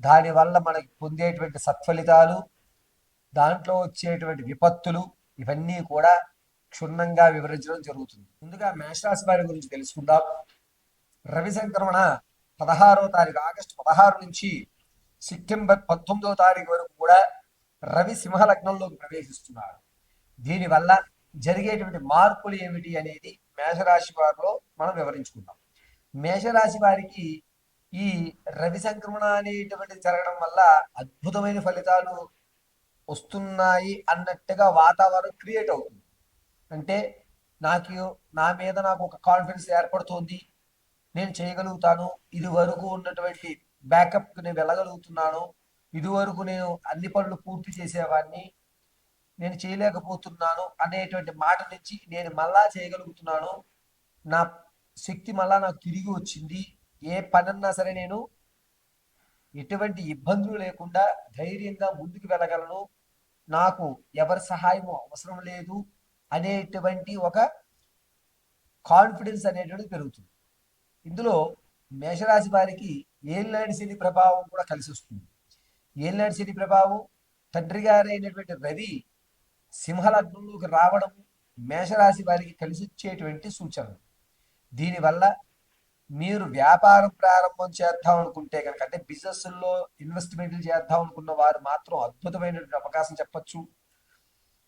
దానివల్ల మనకి పొందేటువంటి సత్ఫలితాలు దాంట్లో వచ్చేటువంటి విపత్తులు ఇవన్నీ కూడా క్షుణ్ణంగా వివరించడం జరుగుతుంది. ముందుగా మేషరాశి వారి గురించి తెలుసుకుందాం. రవి సంక్రమణ పదహారో తారీఖు ఆగస్టు పదహారు నుంచి సెప్టెంబర్ పంతొమ్మిదో తారీఖు వరకు కూడా రవి సింహ లగ్నంలోకి ప్రవేశిస్తున్నాడు. దీనివల్ల జరిగేటువంటి మార్పులు ఏమిటి అనేది మేషరాశి వారిలో మనం వివరించుకుందాం. మేషరాశి వారికి ఈ రవి సంక్రమణ అనేటువంటిది జరగడం వల్ల అద్భుతమైన ఫలితాలు వస్తున్నాయి అన్నట్టుగా వాతావరణం క్రియేట్ అవుతుంది. అంటే నాకు నా మీద నాకు ఒక కాన్ఫిడెన్స్ ఏర్పడుతోంది. నేను చేయగలుగుతాను. ఇది వరకు ఉన్నటువంటి బ్యాకప్కి నేను వెళ్ళగలుగుతున్నాను. ఇదివరకు నేను అన్ని పనులు పూర్తి చేసేవాడిని. నేను చేయలేకపోతున్నాను అనేటువంటి మాట నుంచి నేను మళ్ళా చేయగలుగుతున్నాను. నా శక్తి మళ్ళా నాకు తిరిగి వచ్చింది. ఏ పనన్నా సరే నేను ఎటువంటి ఇబ్బందులు లేకుండా ధైర్యంగా ముందుకు వెళ్ళగలను. నాకు ఎవరి సహాయం అవసరం లేదు అనేటువంటి ఒక కాన్ఫిడెన్స్ అనేటువంటిది పెరుగుతుంది. ఇందులో మేషరాశి వారికి ఏలినాటి శని ప్రభావం కూడా కలిసి వస్తుంది. ఏలినాటి శని ప్రభావం తండ్రి గారైనటువంటి రవి సింహలగ్నంలోకి రావడం మేషరాశి వారికి కలిసి వచ్చేటువంటి సూచనలు. దీనివల్ల మీరు వ్యాపారం ప్రారంభం చేద్దాం అనుకుంటే కనుక అంటే బిజినెస్లో ఇన్వెస్ట్మెంట్లు చేద్దాం అనుకున్న వారు మాత్రం అద్భుతమైనటువంటి అవకాశం చెప్పచ్చు.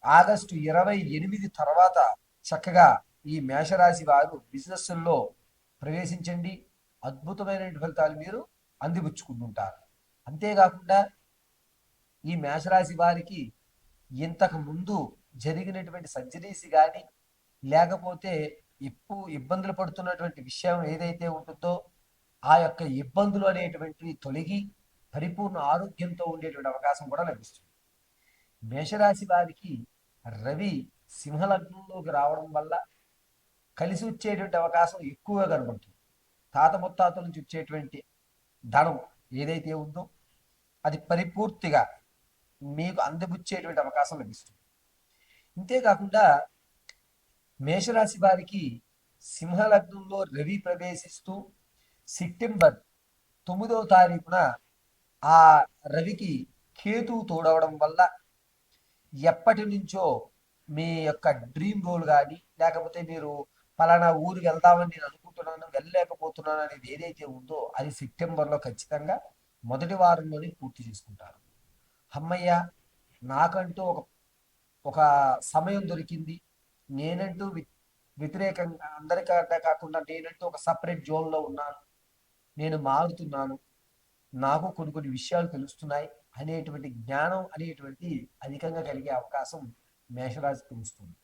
ఆగస్టు ఇరవై ఎనిమిది తర్వాత చక్కగా ఈ మేషరాశి వారు బిజినెస్లో ప్రవేశించండి. అద్భుతమైన ఫలితాలు మీరు అందిపుచ్చుకుంటుంటారు. అంతేకాకుండా ఈ మేషరాశి వారికి ఇంతకు ముందు జరిగినటువంటి సర్జరీస్ కానీ లేకపోతే ఎక్కువ ఇబ్బందులు పడుతున్నటువంటి విషయం ఏదైతే ఉంటుందో ఆ యొక్క ఇబ్బందులు అనేటువంటివి తొలగి పరిపూర్ణ ఆరోగ్యంతో ఉండేటువంటి అవకాశం కూడా లభిస్తుంది. మేషరాశి వారికి రవి సింహలగ్నంలోకి రావడం వల్ల కలిసి వచ్చేటువంటి అవకాశం ఎక్కువగా కనబడుతుంది. తాత ముత్తాతల నుంచి వచ్చేటువంటి ధనం ఏదైతే ఉందో అది పరిపూర్తిగా మీకు అందబుచ్చేటువంటి అవకాశం లభిస్తుంది. ఇంతేకాకుండా మేషరాశి వారికి సింహలగ్నంలో రవి ప్రవేశిస్తూ సెప్టెంబర్ తొమ్మిదవ తారీఖున ఆ రవికి కేతువు తోడవడం వల్ల ఎప్పటి నుంచో మీ యొక్క డ్రీమ్ రోల్ కానీ లేకపోతే మీరు పలానా ఊరు వెళ్దామని నేను అనుకుంటున్నాను వెళ్ళలేకపోతున్నాను అనేది ఏదైతే ఉందో అది సెప్టెంబర్లో ఖచ్చితంగా మొదటి వారంలోనే పూర్తి చేసుకుంటారు. అమ్మయ్య నాకంటూ ఒక ఒక సమయం దొరికింది. నేనంటూ వ్యతిరేకంగా అందరికంటే కాకుండా నేనంటూ ఒక సపరేట్ జోన్లో ఉన్నాను. నేను మారుతున్నాను. నాకు కొన్ని కొన్ని విషయాలు తెలుస్తున్నాయి అనేటువంటి జ్ఞానం అనేటువంటి అధికంగా కలిగే అవకాశం మేషరాశికి వస్తుంది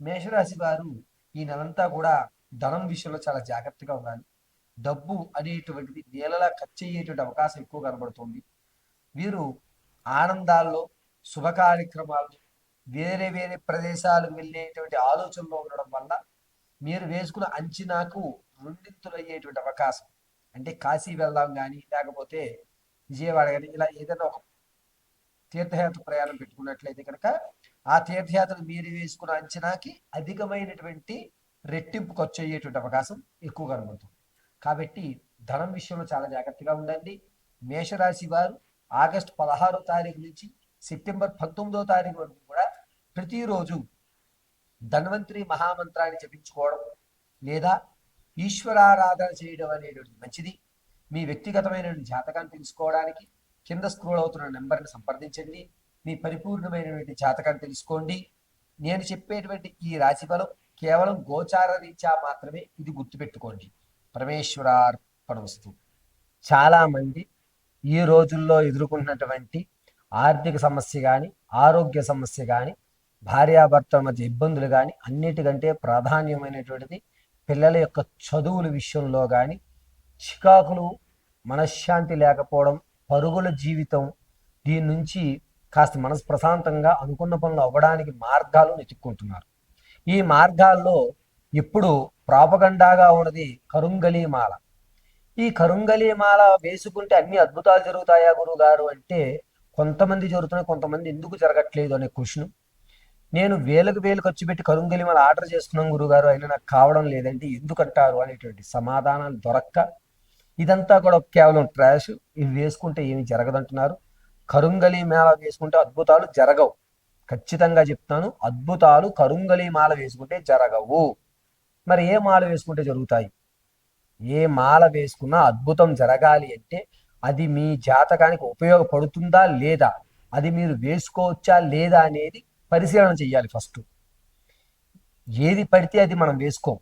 మేషరాశి వారు ఈ నెలంతా కూడా ధనం విషయంలో చాలా జాగ్రత్తగా ఉండాలి. డబ్బు అనేటువంటిది నేలలా ఖర్చు అయ్యేటువంటి అవకాశం ఎక్కువ కనబడుతుంది. వీరు ఆనందాల్లో శుభ కార్యక్రమాలు వేరే వేరే ప్రదేశాలకు వెళ్ళేటువంటి ఆలోచనలో ఉండడం వల్ల మీరు వేసుకున్న అంచనాకు రెండింతలు అయ్యేటువంటి అవకాశం. అంటే కాశీ వెళ్దాం కానీ లేకపోతే విజయవాడ కానీ ఇలా ఏదైనా ఒక తీర్థయాత్ర ప్రయాణం పెట్టుకున్నట్లయితే కనుక ఆ తీర్థయాత్ర మీరు వేసుకున్న అంచనాకి అధికమైనటువంటి రెట్టింపు ఖర్చు అయ్యేటువంటి అవకాశం ఎక్కువ కనబడుతుంది. కాబట్టి ధనం విషయంలో చాలా జాగ్రత్తగా ఉండండి. మేషరాశి వారు ఆగస్టు పదహారో తారీఖు నుంచి సెప్టెంబర్ పంతొమ్మిదో తారీఖు వరకు కూడా ప్రతిరోజు ధన్వంతరి మహామంత్రాన్ని జపించుకోవడం లేదా ఈశ్వరారాధన చేయడం అనేటువంటి మంచిది. మీ వ్యక్తిగతమైన జాతకాన్ని తెలుసుకోవడానికి కింద స్క్రోల్ అవుతున్న నెంబర్ని సంప్రదించండి. మీ పరిపూర్ణమైనటువంటి జాతకాన్ని తెలుసుకోండి. నేను చెప్పేటువంటి ఈ రాశిఫలం కేవలం గోచార రీత్యా మాత్రమే ఇది గుర్తుపెట్టుకోండి. పరమేశ్వరార్పణవస్తు చాలామంది ఈ రోజుల్లో ఎదుర్కొంటున్నటువంటి ఆర్థిక సమస్య కానీ ఆరోగ్య సమస్య కానీ భార్యాభర్తల మధ్య ఇబ్బందులు కానీ అన్నిటికంటే ప్రాధాన్యమైనటువంటిది పిల్లల యొక్క చదువుల విషయంలో కానీ చికాకులు మనశ్శాంతి లేకపోవడం పరుగుల జీవితం దీని నుంచి కాస్త మనసు ప్రశాంతంగా అనుకున్న పనులు అవ్వడానికి మార్గాలు వెతుక్కుంటున్నారు. ఈ మార్గాల్లో ఇప్పుడు ప్రాపగండాగా ఉన్నది కరుంగలీమాల ఈ కరుంగలీమాల వేసుకుంటే అన్ని అద్భుతాలు జరుగుతాయా గురుగారు? అంటే కొంతమంది జరుగుతున్నాయి కొంతమంది ఎందుకు జరగట్లేదు అనే క్వశ్చన్. నేను వేలకు వేలు ఖర్చు పెట్టి కరుంగలిమల ఆర్డర్ చేస్తున్నాం గురుగారు అయినా నాకు కావడం లేదంటే ఎందుకంటారు అనేటువంటి సమాధానాలు దొరక్క. ఇదంతా కూడా కేవలం ట్రాష్ ఇవి వేసుకుంటే ఏమి జరగదంటున్నారు. కరుంగలి మేళ వేసుకుంటే అద్భుతాలు జరగవు. ఖచ్చితంగా చెప్తాను అద్భుతాలు కరుంగలి మాల వేసుకుంటే జరగవు. మరి ఏ మాల వేసుకుంటే జరుగుతాయి? ఏ మాల వేసుకున్నా అద్భుతం జరగాలి అంటే అది మీ జాతకానికి ఉపయోగపడుతుందా లేదా? అది మీరు వేసుకోవచ్చా లేదా అనేది పరిశీలన చేయాలి ఫస్ట్. ఏది పడితే అది మనం వేసుకోం.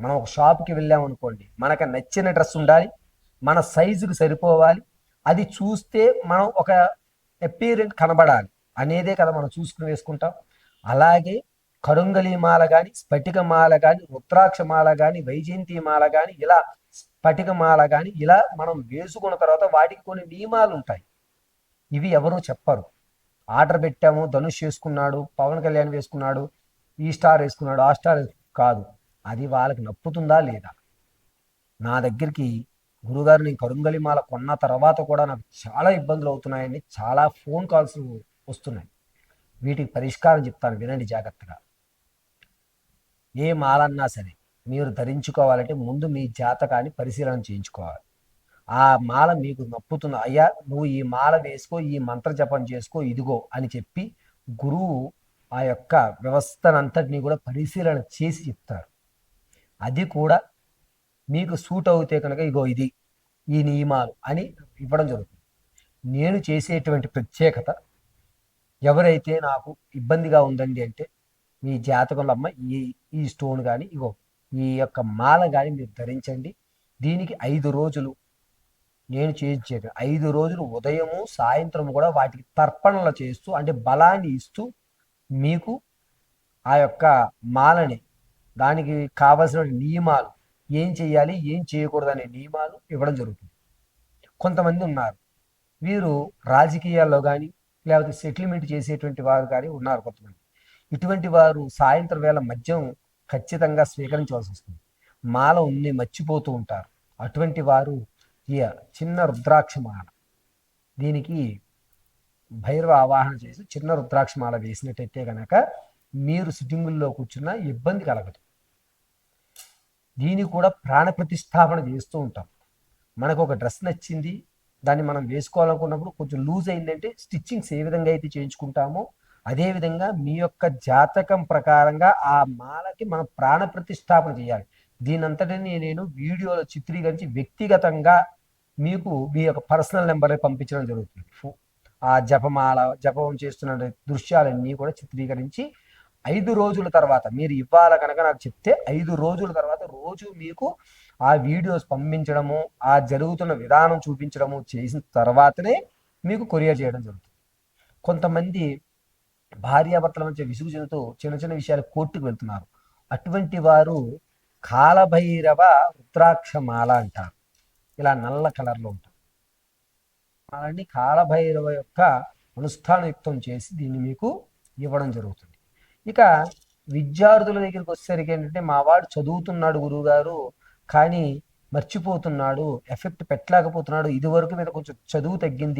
మనం ఒక షాప్కి వెళ్ళామనుకోండి మనకు నచ్చిన డ్రెస్ ఉండాలి మన సైజుకి సరిపోవాలి అది చూస్తే మనం ఒక అపీరెంట్ కనబడాలి అనేదే కదా మనం చూసుకుని వేసుకుంటాం. అలాగే కరుంగలి మాల కానీ స్ఫటిక మాల కానీ రుద్రాక్ష మాల కానీ వైజయంతి మాల కానీ ఇలా స్ఫటిక మాల కానీ ఇలా మనం వేసుకున్న తర్వాత వాటికి కొన్ని నియమాలు ఉంటాయి. ఇవి ఎవరూ చెప్పరు. ఆర్డర్ పెట్టాము ధనుష్ వేసుకున్నాడు పవన్ కళ్యాణ్ వేసుకున్నాడు ఈ స్టార్ వేసుకున్నాడు ఆ స్టార్ కాదు. అది వాళ్ళకి నప్పుతుందా లేదా? నా దగ్గరికి గురుగారు నేను కరుంగలిమాల కొన్న తర్వాత కూడా నాకు చాలా ఇబ్బందులు అవుతున్నాయని చాలా ఫోన్ కాల్స్ వస్తున్నాయి. వీటికి పరిష్కారం చెప్తాను వినండి జాగ్రత్తగా. ఏ మాలన్నా సరే మీరు ధరించుకోవాలంటే ముందు మీ జాతకాన్ని పరిశీలన చేయించుకోవాలి. ఆ మాల మీకు నప్పుతుంది అయ్యా నువ్వు ఈ మాల వేసుకో ఈ మంత్ర జపం చేసుకో ఇదిగో అని చెప్పి గురువు ఆ యొక్క వ్యవస్థనంతటినీ కూడా పరిశీలన చేసి చెప్తారు అది కూడా మీకు సూట్ అవుతే కనుక ఇగో ఇది ఈ నియమాలు అని ఇవ్వడం జరుగుతుంది. నేను చేసేటువంటి ప్రత్యేకత ఎవరైతే నాకు ఇబ్బందిగా ఉందండి అంటే మీ జాతకంలో అమ్మ ఈ ఈ స్టోన్ కానీ ఇగో ఈ యొక్క మాల కానీ మీరు ధరించండి. దీనికి ఐదు రోజులు నేను చేయించేది. ఐదు రోజులు ఉదయము సాయంత్రం కూడా వాటికి తర్పణలు చేస్తూ అంటే బలాన్ని ఇస్తూ మీకు ఆ యొక్క మాలని దానికి కావలసిన నియమాలు ఏం చేయాలి ఏం చేయకూడదు అనే నియమాలు ఇవ్వడం జరుగుతుంది. కొంతమంది ఉన్నారు. వీరు రాజకీయాల్లో కానీ లేకపోతే సెటిల్మెంట్ చేసేటువంటి వారు కానీ ఉన్నారు కొంతమంది. ఇటువంటి వారు సాయంత్రం వేళ మద్యం ఖచ్చితంగా స్వీకరించవలసి వస్తుంది. మాల ఉన్ని మర్చిపోతూ ఉంటారు. అటువంటి వారు ఈ చిన్న రుద్రాక్ష మాల దీనికి భైరవ ఆవాహన చేసి చిన్న రుద్రాక్ష మాల వేసినట్టయితే కనుక మీరు సిట్టింగుల్లో కూర్చున్న ఇబ్బంది కలగదు. దీన్ని కూడా ప్రాణ ప్రతిష్టాపన చేస్తూ ఉంటాం. మనకు ఒక డ్రెస్ నచ్చింది దాన్ని మనం వేసుకోవాలనుకున్నప్పుడు కొంచెం లూజ్ అయిందంటే స్టిచ్చింగ్స్ ఏ విధంగా అయితే చేయించుకుంటామో అదేవిధంగా మీ యొక్క జాతకం ప్రకారంగా ఆ మాలకి మనం ప్రాణ ప్రతిష్టాపన చేయాలి. దీనంతటిని నేను వీడియోలో చిత్రీకరించి వ్యక్తిగతంగా మీకు మీ యొక్క పర్సనల్ నెంబర్ పంపించడం జరుగుతుంది. ఆ జపమాల జపం చేస్తున్న దృశ్యాలన్నీ కూడా చిత్రీకరించి ఐదు రోజుల తర్వాత మీరు ఇవ్వాల కనుక నాకు చెప్తే ఐదు రోజుల తర్వాత రోజు మీకు ఆ వీడియోస్ పంపించడము ఆ జరుగుతున్న విధానం చూపించడము చేసిన తర్వాతనే మీకు కొరియర్ చేయడం జరుగుతుంది. కొంతమంది భార్యాభర్తల మధ్య విసుగు చెందుతూ చిన్న చిన్న విషయాలు కోర్టుకు వెళ్తున్నారు. అటువంటి వారు కాలభైరవ రుద్రాక్షమాల అంటారు. ఇలా నల్ల కలర్లో ఉంటుంది. అలాంటి కాలభైరవ యొక్క అనుష్ఠానయుక్తం చేసి దీన్ని మీకు ఇవ్వడం జరుగుతుంది. ఇక విద్యార్థుల దగ్గరికి వచ్చేసరికి ఏంటంటే మా వాడు చదువుతున్నాడు గురువుగారు కానీ మర్చిపోతున్నాడు ఎఫెక్ట్ పెట్టలేకపోతున్నాడు ఇది వరకు మీద కొంచెం చదువు తగ్గింది